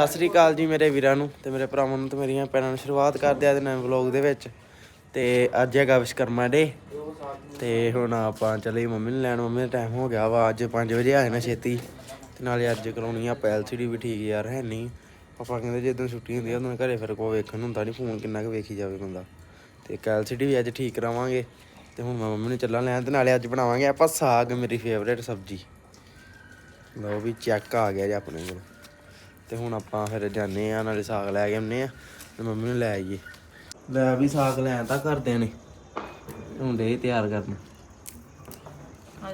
ਸਤਿ ਸ੍ਰੀ ਅਕਾਲ ਜੀ ਮੇਰੇ ਵੀਰਾਂ ਨੂੰ ਤੇ ਮੇਰੇ ਭਰਾਵਾਂ ਨੂੰ ਤੇ ਮੇਰੀਆਂ ਭੈਣਾਂ ਨੂੰ ਸ਼ੁਰੂਆਤ ਕਰਦੇ ਆ ਦੇ ਨਵੇਂ ਵਲੌਗ ਦੇ ਵਿੱਚ। ਤੇ ਅੱਜ ਹੈਗਾ ਵਿਸ਼ਕਰਮਾ ਡੇ ਤੇ ਹੁਣ ਆਪਾਂ ਚੱਲੇ ਮੰਮੀ ਨੂੰ ਲੈਣ। ਮੰਮੀ ਦਾ ਟਾਈਮ ਹੋ ਗਿਆ ਵਾ, ਅੱਜ 5 ਵਜੇ ਆਏ ਨਾ ਛੇਤੀ। ਤੇ ਨਾਲੇ ਅੱਜ ਕਰਾਉਣੀ ਆ ਐਲਸੀਡੀ ਵੀ ਠੀਕ ਯਾਰ, ਹੈ ਨਹੀਂ ਆਪਾਂ ਕਹਿੰਦੇ ਜਦੋਂ ਛੁੱਟੀ ਹੁੰਦੀ ਆ, ਉਦੋਂ ਘਰੇ ਫਿਰ ਕੋ ਵੇਖਣ ਹੁੰਦਾ ਨਹੀਂ ਫੋਨ ਕਿੰਨਾ ਕੁ ਵੇਖੀ ਜਾਵੇ ਬੰਦਾ। ਤੇ ਇੱਕ ਵੀ ਅੱਜ ਠੀਕ ਕਰਾਵਾਂਗੇ। ਤੇ ਹੁਣ ਮੈਂ ਮੰਮੀ ਨੂੰ ਚੱਲਾਂ ਲੈਣ ਤੇ ਨਾਲੇ ਅੱਜ ਬਣਾਵਾਂਗੇ ਆਪਾਂ ਸਾਗ, ਮੇਰੀ ਫੇਵਰੇਟ ਸਬਜ਼ੀ। ਲਓ ਵੀ ਚੈੱਕ ਆ ਗਿਆ ਜੀ ਆਪਣੇ ਕੋਲ। ਤੇ ਹੁਣ ਆਪਾਂ ਫਿਰ ਜਾਂਦੇ ਆ ਨਾਲੇ ਸਾਗ ਲੈ ਕੇ ਆਉਂਦੇ ਆ ਤੇ ਮੰਮੀ ਨੂੰ ਲੈ ਆਈਏ। ਲੈ ਵੀ ਸਾਗ ਲੈਣ ਤਾਂ ਕਰਦੇ ਨੇ ਹੁਣ ਦੇ ਤਿਆਰ ਕਰਨ।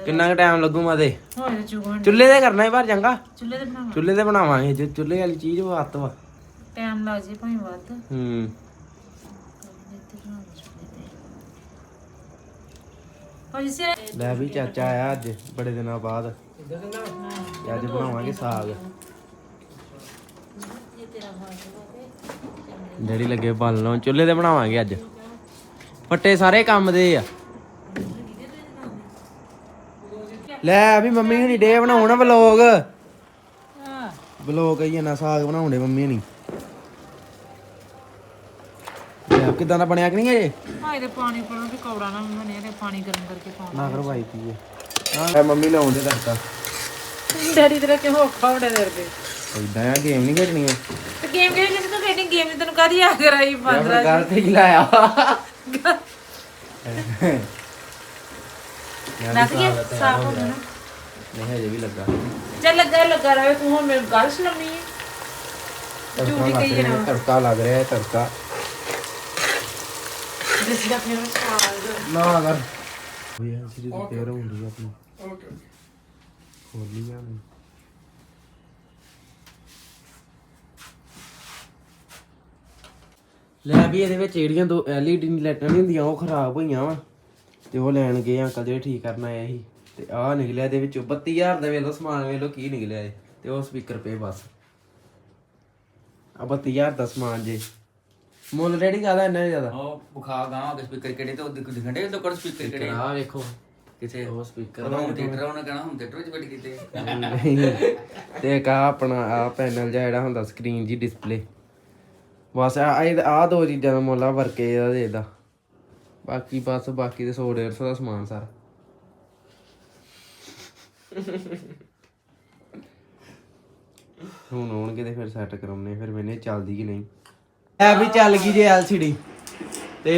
ਕਿੰਨਾ ਕੁ ਟਾਈਮ ਲੱਗੂ ਮਾਦੇ ਹੋਏ ਚੁਗਣ ਚੁੱਲ੍ਹੇ ਤੇ। ਕਰਨਾ ਹੀ ਪਰ ਚੰਗਾ? ਚੁੱਲ੍ਹੇ ਤੇ ਬਣਾਵਾਂ ਚੁੱਲ੍ਹੇ ਤੇ ਬਣਾਵਾਂਗੇ ਜੇ ਚੁੱਲ੍ਹੇ ਵਾਲੀ ਚੀਜ਼ ਵਾਤ ਵਾ। ਟਾਈਮ ਲੱਗ ਜੇ ਭਾਵੇਂ ਵੱਧ। ਹੂੰ। ਭਾਜੀ ਸੇ ਲੈ ਵੀ ਚਾਚਾ ਆਇਆ ਅੱਜ ਬੜੇ ਦਿਨਾਂ ਬਾਅਦ। ਤੇ ਅੱਜ ਬਣਾਵਾਂਗੇ ਸਾਗ। ਡੈਡੀ ਲੱਗੇ ਬਲ ਲਾਉਣ। ਚੁੱਲ੍ਹੇ ਤੇ ਬਣਾਵਾਂਗੇ ਅੱਜ। ਫੱਟੇ ਸਾਰੇ ਕੰਮ ਦੇ ਆ। ਲੈ ਵੀ ਮੰਮੀ ਹਣੀ ਡੇ ਬਣਾਉਣਾ ਵਲੋਗ। ਵਲੋਗ ਕਹੀ ਨਾ ਸਾਗ ਬਣਾਉਂਦੇ ਮੰਮੀ ਹਣੀ। ਲੈ ਕਿਦਾਂ ਦਾ ਬਣਿਆ ਕਿ ਨਹੀਂ ਇਹ? ਭਾਈ ਤੇ ਪਾਣੀ ਪਾਉਣਾ ਵੀ ਕੌੜਾ ਨਾ ਮਨੇ ਤੇ ਪਾਣੀ ਗਰਮ ਕਰਕੇ ਪਾਉਣਾ। ਨਾ ਕਰਵਾਈ ਪੀਏ ਹਾਂ ਮੰਮੀ ਲਾਉਂਦੇ ਤੜਕਾ। ਡੈਡੀ ਤੇਰਾ ਕਿਉਂ ਔਖਾ ਹੋਣਾ ਤੇਰੇ ਇਦਾਂ ਆ ਗੇਮ ਨਹੀਂ ਖੇਡਣੀ ਆ। ਤੇ ਗੇਮ ਖੇਡ ਜਿੰਦ ਤੂੰ ਖੇਡੀ ਗੇਮ ਤੈਨੂੰ ਕਾਦੀ ਆ ਕਰਾਈ ਬੰਦਰਾ ਗੱਲ ਤੇ ਹੀ ਲਾਇਆ ਲੱਗ ਗਿਆ ਸਾਫ਼ ਹੋ ਗਿਆ। ਨਾ ਨਹੀਂ ਹਜੇ ਵੀ ਲੱਗਾ। ਚੱਲ ਲੱਗਾ ਲੱਗਾ ਰਹੇ ਤੂੰ ਹੁਣ ਮੇਰੇ ਗੱਲ ਸੁਣਨੀ ਹੈ ਤੜਕਾ ਲੱਗ ਰਿਹਾ ਤੜਕਾ ਲੱਗ ਰਿਹਾ ਹੈ, ਤੜਕਾ ਜਿਸ ਦਾ ਫਿਰ ਸਾਗ ਨਾ ਕਰ। ਯਾਰ ਸਿਰ ਤੇ ਤੇਰਾ ਹੁੰਦੀ ਆ ਆਪਣੀ। ਓਕੇ ਖੋਲੀ ਜਾਣੀ ਲੈ ਵੀ ਇਹਦੇ ਵਿੱਚ ਜਿਹੜੀਆਂ ਦੋ LED ਲਾਈਟਾਂ ਨਹੀਂ ਹੁੰਦੀਆਂ ਉਹ ਖਰਾਬ ਹੋਈਆਂ ਵਾ। ਤੇ ਉਹ ਲੈਣ ਗਏ ਅੰਕਲ ਜਿਹੜੇ ਠੀਕ ਕਰਨ ਆਏ ਸੀ। ਤੇ ਆਹ ਨਿਕਲਿਆ ਇਹਦੇ ਵਿੱਚੋਂ 32000 ਦਾ ਵੇਲੋ ਸਮਾਨ ਵੇਲੋ ਕੀ ਨਿਕਲਿਆ ਇਹ। ਤੇ ਉਹ ਸਪੀਕਰ ਪਏ ਬਸ। ਆ 32000 ਦਾ ਸਮਾਨ ਜੇ। ਮੁੱਲ ਰੈਡੀ ਕਾਦਾ ਇੰਨਾ ਜ਼ਿਆਦਾ? ਉਹ ਬੁਖਾ ਗਾਂ ਕੇ ਸਪੀਕਰ ਕਿਹੜੇ ਤੇ ਉਹ ਦਿਖਣ ਦੇ ਤੋਂ ਕਰ ਸਪੀਕਰ ਕਿਹੜੇ? ਆਹ ਵੇਖੋ। ਕਿਥੇ? ਉਹ ਸਪੀਕਰ ਹੁਣ ਥੀਏਟਰ ਉਹਨੇ ਕਹਿਣਾ ਹੁਣ ਥੀਏਟਰ ਵਿੱਚ ਫਿੱਟ ਕੀਤੇ ਤੇ। ਇੱਕ ਆਹ ਆਪਣਾ ਆ ਪੈਨਲ ਜਿਹਾ ਜਿਹੜਾ ਹੁੰਦਾ ਸਕਰੀਨ ਜੀ ਡਿਸਪਲੇ ਬਸ ਆ ਆ ਦੋ ਚੀਜ਼ਾਂ ਦਾ ਮੁੱਲ ਆ ਵਰਕੇ ਇਹਦਾ ਦੇ ਇਹਦਾ। ਬਾਕੀ ਬਸ ਬਾਕੀ ਤੇ 100 150 ਦਾ ਸਮਾਨ ਸਾਰਾ। ਹੁਣ ਆਉਣਗੇ ਤੇ ਫਿਰ ਸੈੱਟ ਕਰਾਉਣੇ ਫਿਰ ਮੈਨੇ ਚੱਲਦੀ ਕਿ ਨਹੀਂ। ਐ ਵੀ ਚੱਲ ਗਈ ਜੇ ਐਲਸੀਡੀ ਤੇ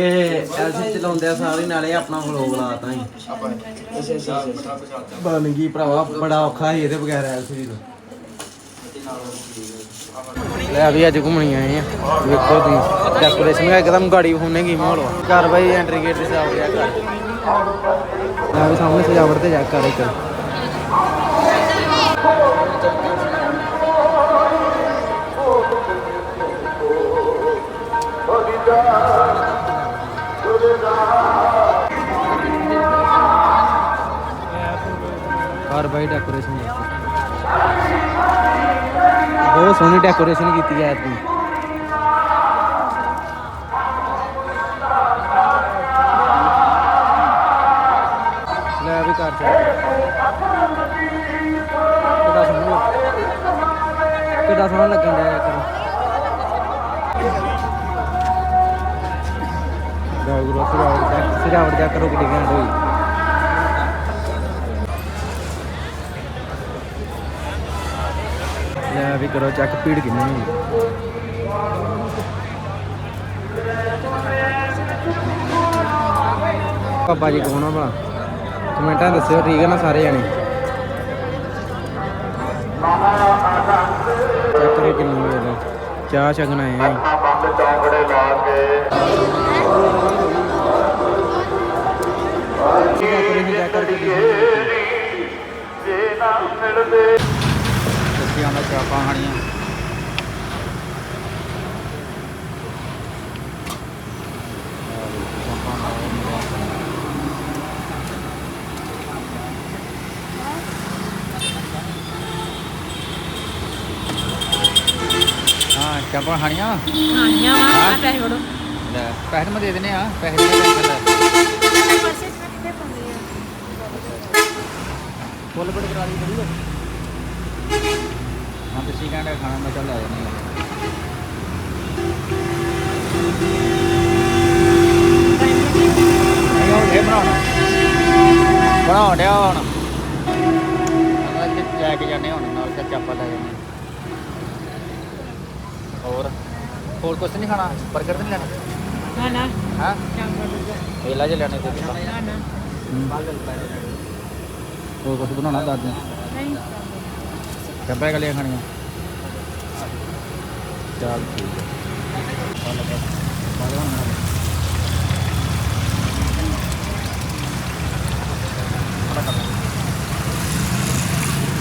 ਐਲਸੀਡੀ ਚਲਾਉਂਦੇ ਆ ਸਾਰੇ ਨਾਲੇ ਆਪਣਾ ਵਲੋਗ ਲਾਤਾ ਹੀ ਬਣ ਗਈ ਭਰਾਵਾ ਬੜਾ ਔਖਾ ਸੀ ਇਹਦੇ ਬਗੈਰ ਐਲਸੀਡੀ ਤੋਂ ਲੈ ਵੀ ਅੱਜ ਘੁੰਮਣੀ ਆਏ ਆ। ਵੇਖੋ ਤੁਸੀਂ। ਡੈਕੋਰੇਸ਼ਨ ਦਾ ਇੱਕਦਮ ਗਾੜੀ ਹੋਣੇ ਕੀ ਮਾਹੌਲ ਘਰ ਬਾਈ ਐਂਟਰੀ ਗੇਟ ਤੇ ਸਜਾਵਟ ਗਿਆ ਘਰ। ਲੈ ਵੀ ਸਾਹਮਣੇ ਸਜਾਵਟ ਤੇ ਜਾ ਕਰ ਇੱਕ। ਘਰ ਬਾਈ ਡੈਕੋਰੇਸ਼ਨ ਬਹੁਤ ਸੋਹਣੀ ਡੈਕੋਰੇਸ਼ਨ ਕੀਤੀ ਹੈ ਐਤਕੀ। ਲੈ ਵੀ ਕਰ ਕਿੱਡਾ ਸੋਹਣਾ ਕਿੱਡਾ ਸੋਹਣਾ ਲੱਗਣ ਡਿਆ ਕਰੋ ਗਾਉ ਗੁਰੂ ਸਜਾਵਟ ਚੈੱਕ ਸਜਾਵਟ ਚੈੱਕ ਕਰੋ ਕਿੱਡੀ ਘੈਂਟ ਹੋਈ। ਲੈ ਵੀ ਕਰੋ ਚੈੱਕ ਭੀੜ ਕਿੰਨੀ ਹੋਈ? ਪਾਪਾ ਜੀ ਕੌਣ ਆ ਭਲਾ? ਕਮੈਂਟਾਂ ਦੱਸਿਓ ਠੀਕ ਹੈ ਨਾ ਸਾਰੇ ਜਣੇ? ਚੈੱਕ ਕਰੋ ਕਿੰਨੀ ਹੋਈ ਇਹਦਾ ਚਾਹ ਛਕਣ ਆਏ ਆ? ਡੈਕੋਰੇਸ਼ਨ ਚੈੱਕ ਕਰਕੇ ਬੱਚਿਆਂ ਦਾ ਚਾਪਾਂ ਖਾਣੀਆਂ ਹਾਂ ਚਾਪਾਂ ਖਾਣੀਆਂ ਖਾਣੀਆਂ ਵਾ ਪੈਸੇ ਵੜੋ ਲੈ ਪੈਸੇ ਮੈਂ ਦੇ ਦਿੰਨੇ ਆ ਪੈਸੇ ਦੇ ਫੁੱਲ ਬੜ ਕਰਾ ਲਈ ਬੜੀ ਹਾਂ ਤੁਸੀਂ ਕਹਿੰਦੇ ਖਾਣਾ ਮੈਂ ਚੱਲ ਜਾਣੀ ਇਹ ਬਣਾਉਣਾ। ਨਹੀਂ ਖਾਣਾ 버ਗਰ ਨਹੀਂ ਲੈਣਾ ਨਾ ਨਾ ਹਾਂ? ਇਹ ਲੈ ਲੈਣੇ ਤੇ ਨਾ ਨਾ ਹੋਰ ਕੁਝ ਬਣਾਉਣਾ ਦੱਸ ਦੇ ਨਹੀਂ। ਚੱਪਾ ਗਲੀਆਂ ਖਾਣੀਆਂ। ਚੱਲ ਠੀਕ ਹੈ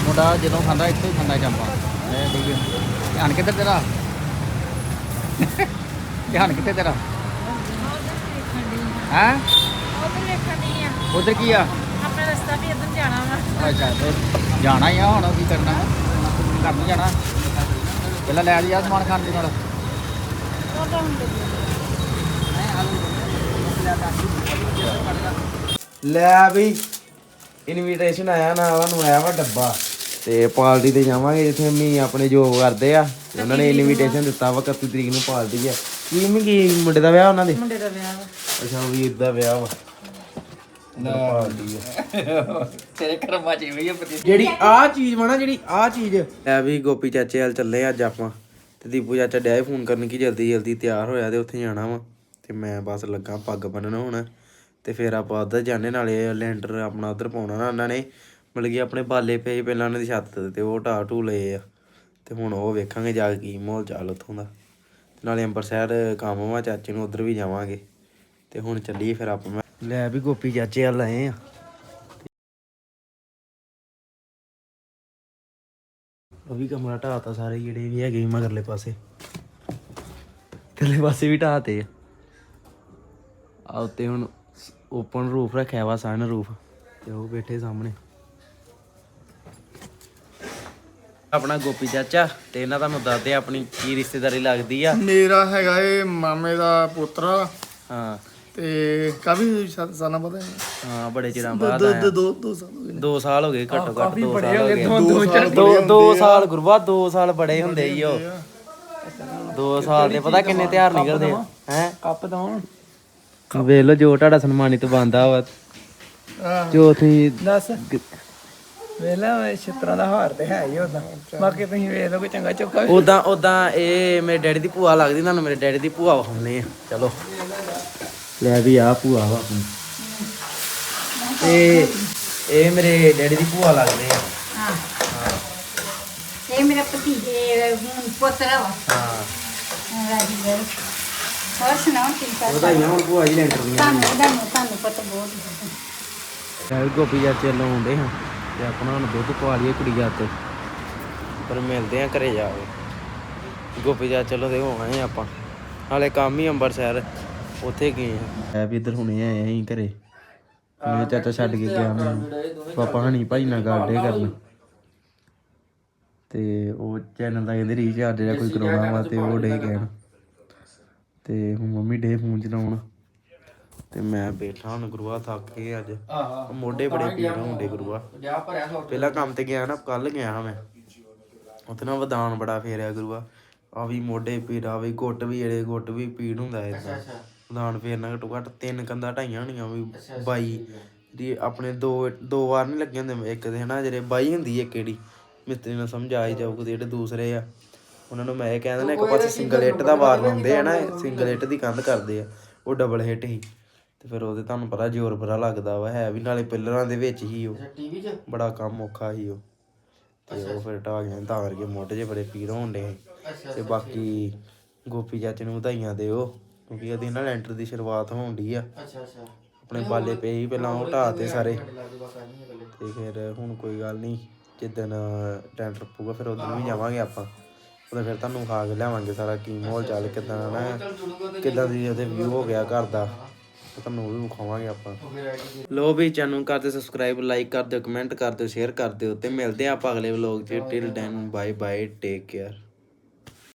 ਮੁੰਡਾ ਜਦੋਂ ਖਾਂਦਾ ਇੱਥੇ ਹੀ ਖਾਂਦਾ ਚੰਪਾ। ਇਹ ਠੀਕ ਹੈ ਧਿਆਨ ਕਿੱਧਰ ਤੇਰਾ? ਧਿਆਨ ਕਿੱਥੇ ਤੇਰਾ? ਹੈ? ਉਧਰ ਵੇਖਣ ਆ ਉਧਰ ਕੀ ਆ? ਆਪਣਾ ਰਸਤਾ ਵੀ ਇੱਧਰ ਜਾਣਾ ਵਾ। ਅੱਛਾ ਤੇ ਜਾਣਾ ਹੀ ਆ ਹੁਣ ਕੀ ਕਰਨਾ? ਘਰ ਨੂੰ। ਜਾਣਾ ਪਹਿਲਾਂ ਲੈ ਲਈ ਆ ਸਮਾਨ ਖਾਣ ਦੇ ਨਾਲ। ਲੈ ਵੀ ਇਨਵੀਟੇਸ਼ਨ ਆਇਆ ਨਾ ਉਹਨੂੰ ਆਇਆ ਵਾ ਡੱਬਾ। ਤੇ ਪਾਰਟੀ ਤੇ ਜਾਵਾਂਗੇ ਜਿੱਥੇ ਮੀ ਆਪਣੇ ਜੋਬ ਕਰਦੇ ਆ। ਤੇ ਉਹਨਾਂ ਨੇ ਇਨਵੀਟੇਸ਼ਨ ਦਿੱਤਾ ਵਾ 31 ਤਰੀਕ ਨੂੰ ਪਾਰਟੀ ਆ। ਕੀ ਮੀ ਕੀ ਮੁੰਡੇ ਦਾ ਵਿਆਹ ਉਹਨਾਂ ਦੇ? ਮੁੰਡੇ ਦਾ ਵਿਆਹ ਵਾ। ਅੱਛਾ ਵੀਰ ਦਾ ਵਿਆਹ ਵਾ। ਪਾਰਟੀ ਆ। ਤੇਰੇ ਕਰਮਾਂ ਚ ਵੀ ਪਤੀ ਜਿਹੜੀ ਆ ਚੀਜ਼ ਵਾ ਨਾ ਜਿਹੜੀ ਆ ਚੀਜ਼। ਐ ਵੀ ਗੋਪੀ ਚਾਚੇ ਹਾਲ ਚੱਲੇ ਅੱਜ ਆਪਾਂ ਤੇ ਦੀਪੂ ਚਾਚਾ ਡਿਆ ਫੋਨ ਕਰਨ ਕਿ ਜਲਦੀ ਜਲਦੀ ਤਿਆਰ ਹੋਇਆ ਤੇ ਉੱਥੇ ਜਾਣਾ ਵਾ। ਤੇ ਮੈਂ ਬਸ ਲੱਗਾ ਪੱਗ ਬੰਨਣ ਹੁਣ ਤੇ ਫਿਰ ਆਪਾਂ ਉਧਰ ਜਾਣੇ ਨਾਲੇ ਲੈਂਟਰ ਆਪਣਾ ਉਧਰ ਪਾਉਣਾ ਨਾ ਉਹਨਾਂ ਨੇ। ਮਤਲਬ ਕਿ ਆਪਣੇ ਬਾਲੇ ਪਏ ਪਹਿਲਾਂ ਉਹਨਾਂ ਦੀ ਛੱਤ ਤੇ ਤੇ ਉਹ ਢਾਹ ਢੂ ਲਏ ਆ। ਤੇ ਹੁਣ ਉਹ ਵੇਖਾਂਗੇ ਜਾ ਕੇ ਕੀ ਮਾਹੌਲ ਚਾਲ ਉੱਥੋਂ ਦਾ। ਤੇ ਨਾਲੇ ਅੰਬਰਸਰ ਕੰਮ ਵਾ ਚਾਚੇ ਨੂੰ ਉਧਰ ਵੀ ਜਾਵਾਂਗੇ। ਤੇ ਹੁਣ ਚੱਲੀਏ ਫਿਰ ਆਪਾਂ। ਲੈ ਵੀ ਗੋਪੀ ਚਾਚੇ ਵੱਲ ਆਏ ਆ। ਉਹ ਵੀ ਕਮਰਾ ਢਾਤਾ ਸਾਰੇ ਜਿਹੜੇ ਵੀ ਹੈਗੇ ਸੀ ਮਗਰਲੇ ਪਾਸੇ। ਥੱਲੇ ਪਾਸੇ ਵੀ ਢਾਤੇ ਆ। ਆ ਉੱਤੇ ਹੁਣ ਓਪਨ ਰੂਫ ਰੱਖਿਆ ਵਾ ਸਨ ਰੂਫ ਤੇ ਉਹ ਬੈਠੇ ਸਾਹਮਣੇ। ਆਪਣਾ ਗੋਪੀ ਚਾਚਾ ਤੇ ਇਹਨਾਂ ਦਾ ਮੈਂ ਦੱਸਦੇ ਆਪਣੀ ਕੀ ਰਿਸ਼ਤੇਦਾਰੀ ਲੱਗਦੀ ਆ? ਮੇਰਾ ਹੈਗਾ ਏ ਮਾਮੇ ਦਾ ਪੁੱਤਰ। ਹਾਂ। ਤੇ ਕਾਫੀ ਸਾ- ਸਾਲਾਂ ਬਾਅਦ। ਹਾਂ ਬੜੇ ਚਿਰਾਂ ਬਾਅਦ ਦੋ ਆਇਆ ਦੋ ਦੋ ਦੋ ਸਾਲ ਹੋ ਗਏ ਨੇ। ਦੋ ਸਾਲ ਹੋ ਗਏ ਘੱਟੋ ਘੱਟ ਕਾਫੀ ਦੋ ਬੜੇ ਸਾਲ ਹੋ ਗਏ। ਦੋ ਦੋ ਚਾਰ ਦੋ ਦੋ ਸਾਲ ਗੁਰੂਆ ਦੋ ਸਾਲ ਬੜੇ ਹੁੰਦੇ ਹੀ ਉਹ ਦੋ ਸਾਲ ਦੇ ਪਤਾ ਕਿੰਨੇ ਤਿਉਹਾਰ ਨਿਕਲਦੇ ਆ? ਹੈ? ਕੱਪ ਦਵਾਂ। ਵੇਖ ਲਓ ਜੋ ਤੁਹਾਡਾ ਸਨਮਾਨਿਤ ਬੰਦਾ ਵਾ। ਜੋ ਤੁਸੀਂ ਦੱਸ। ਵੇਲਾ ਵੇ ਛਿੱਤਰਾਂ ਦਾ ਹਾਰ ਤੇ ਹੈ ਹੀ ਉਹਦਾ ਬਾਕੀ ਤੁਸੀਂ ਵੇਖ ਲਓ ਕੋਈ ਚੰਗਾ ਚੁੱਕਾ ਉਦਾਂ ਉਦਾਂ ਇਹ ਮੇਰੇ ਡੈਡੀ ਦੀ ਭੂਆ ਲੱਗਦੀ ਤੁਹਾਨੂੰ ਮੇਰੇ ਡੈਡੀ ਦੀ ਭੂਆ ਹੁੰਨੇ ਆ। ਚਲੋ। ਲੈ ਵੀ ਆ ਭੂਆ ਵਾ ਆਪਣੀ। ਤੇ ਇਹ ਮੇਰੇ ਡੈਡੀ ਦੀ ਭੂਆ ਲੱਗਦੇ ਆ। ਇਹ ਮੇਰਾ ਭਤੀਜੇ ਪੁੱਤਰਾ ਵਾ। ਹਾਂ। ਰਾਜੀਵਰ ਹੋਰ ਸੁਣਾਓ ਠੀਕ ਠਾਕ ਵਧਾਈਆਂ ਹੁਣ ਭੂਆ ਜੀ ਲੈਂਟਰ ਦੀਆਂ ਤੁਹਾਨੂੰ ਤੁਹਾਨੂੰ ਤੁਹਾਨੂੰ ਪਤਾ ਬਹੁਤ ਹੈ। ਗੋਪੀ ਚਾਚੇ ਵੱਲੋਂ ਆਉਂਦੇ ਹਾਂ ਤੇ ਆਪਣਾ ਹੁਣ ਦੁੱਧ ਪਵਾ ਲਈਏ ਕੁੜੀ ਜਾਤੇ ਪਰ ਮਿਲਦੇ ਆ ਘਰੇ ਜਾ ਕੇ। ਗੋਪੀ ਚਾਚੇ ਵੱਲੋਂ ਤੇ ਹੋ ਆਏ ਆਪਾਂ। ਹਾਲੇ ਕੰਮ ਹੀ ਅੰਬਰਸਰ। ਉੱਥੇ ਗਏ ਆ। ਐ ਵੀ ਇੱਧਰ ਹੁਣੇ ਆਏ ਅਸੀਂ ਘਰੇ। ਮੇਰੇ ਚਾਚਾ ਛੱਡ ਕੇ ਗਿਆ ਮੈਨੂੰ ਪਾਪਾ ਹਣੀ ਭਾਈ ਨਾਲ ਗੱਲ ਡੇ ਕਰਨ। ਤੇ ਉਹ ਚੈਨਲ ਦਾ ਕਹਿੰਦੇ ਰੀਚਾਰਜ ਜਾਂ ਕੋਈ ਕਰਾਉਣਾ ਵਾ ਤੇ ਉਹ ਡੇ ਕਹਿਣ। ਤੇ ਹੁਣ ਮੰਮੀ ਡੇ ਫੋਨ ਚਲਾਉਣ। ਤੇ ਮੈਂ ਬੈਠਾ ਹੁਣ ਗੁਰੂਆ ਥੱਕ ਕੇ ਅੱਜ। ਮੋਢੇ ਬੜੇ ਪੀੜ ਹੁੰਦੇ ਗੁਰੂਆ। ਪਹਿਲਾਂ ਕੰਮ ਤੇ ਗਿਆ ਨਾ ਕੱਲ ਗਿਆ ਹਾਂ ਮੈਂ। ਉੱਥੇ ਨਾ ਵਧਾਨ ਬੜਾ ਫੇਰਿਆ ਗੁਰੂਆ। ਆ ਵੀ ਮੋਢੇ ਪੀੜ ਆ ਵੀ ਗੁੱਟ ਵੀ ਜਿਹੜੇ ਗੁੱਟ ਵੀ ਪੀੜ ਹੁੰਦਾ ਏਦਾਂ ਵਧਾਨ ਫੇਰਨਾ ਘੱਟੋ ਘੱਟ ਤਿੰਨ ਕੰਧਾਂ ਢਾਈਆਂ ਹੋਣੀਆਂ ਵੀ ਬਾਈ ਦੀ ਆਪਣੇ ਦੋ ਦੋ ਵਾਰ ਨਹੀਂ ਲੱਗੇ ਹੁੰਦੇ ਇੱਕ ਦੇ ਹਨਾ ਜਿਹੜੇ ਬਾਈ ਹੁੰਦੀ ਹੈ ਕਿਹੜੀ ਮਿਸਤਰੀ ਨੂੰ ਸਮਝ ਆ ਹੀ ਜਾਊਗਾ ਜਿਹੜੇ ਦੂਸਰੇ ਆ। ਉਹਨਾਂ ਨੂੰ ਮੈਂ ਇਹ ਕਹਿੰਦਾ ਨਾ ਇੱਕ ਪਾਸੇ ਸਿੰਗਲ ਹਿੱਟ ਦਾ ਵਾਰ ਲਾਉਂਦੇ ਆ ਨਾ ਸਿੰਗਲ ਹਿੱਟ ਦੀ ਕੰਧ ਕਰਦੇ ਆ ਉਹ ਡਬਲ ਹਿੱਟ ਹੀ। ਤੇ ਫਿਰ ਉਹਦੇ ਤੁਹਾਨੂੰ ਪਤਾ ਜ਼ੋਰ ਬੜਾ ਲੱਗਦਾ ਵਾ ਹੈ ਵੀ ਨਾਲੇ ਪਿੱਲਰਾਂ ਦੇ ਵਿੱਚ ਹੀ ਉਹ। ਟੀਵੀ 'ਚ? ਬੜਾ ਕੰਮ ਔਖਾ ਸੀ ਉਹ। ਤੇ ਉਹ ਫਿਰ ਢਾਹ ਗਿਆ ਤਾਂ ਕਰਕੇ ਮੋਢੇ 'ਚ ਬੜੇ ਪੀੜ ਹੋਣ ਡੇ ਤੇ ਬਾਕੀ ਗੋਪੀ ਚਾਚੇ ਨੂੰ ਵਧਾਈਆਂ ਦਿਓ। ਕਿਉਂਕਿ ਉਹਦੀ ਨਾ ਲੈਂਟਰ ਦੀ ਸ਼ੁਰੂਆਤ ਹੋਣ ਡਈ ਆ। ਅੱਛਾ ਅੱਛਾ। ਆਪਣੇ ਬਾਲੇ ਪਏ ਸੀ ਪਹਿਲਾਂ ਉਹ ਢਾਹ ਤੇ ਸਾਰੇ। ਤੇ ਫਿਰ ਹੁਣ ਕੋਈ ਗੱਲ ਨਹੀਂ ਜਿੱਦਣ ਟੈਂਟਰ ਪਊਗਾ ਫਿਰ ਉਦੋਂ ਵੀ ਜਾਵਾਂਗੇ ਆਪਾਂ। ਉਹਦਾ ਫਿਰ ਤੁਹਾਨੂੰ ਖਾ ਕੇ ਲਿਆਵਾਂਗੇ ਸਾਰਾ ਕੀ ਮਾਹੌਲ ਚੱਲ ਕਿਦਾਂ ਨਾ। ਕਿਦਾਂ ਦੀ ਉਹਦੇ ਵਿਊ ਹੋ ਗਿਆ ਘਰ ਦਾ। ਤੁਹਾਨੂੰ ਉਹ ਵੀ ਵਿਖਾਵਾਂਗੇ ਆਪਾਂ। ਲੋ ਵੀ ਚੈਨਲ ਨੂੰ ਕਰਦੇ ਸਬਸਕ੍ਰਾਈਬ ਲਾਈਕ ਕਰ ਦਿਓ ਕਮੈਂਟ ਕਰ ਦਿਓ ਸ਼ੇਅਰ ਕਰ ਦਿਓ ਤੇ ਮਿਲਦੇ ਆਪਾਂ ਅਗਲੇ ਵਲੌਗ 'ਚ। Till then bye bye take care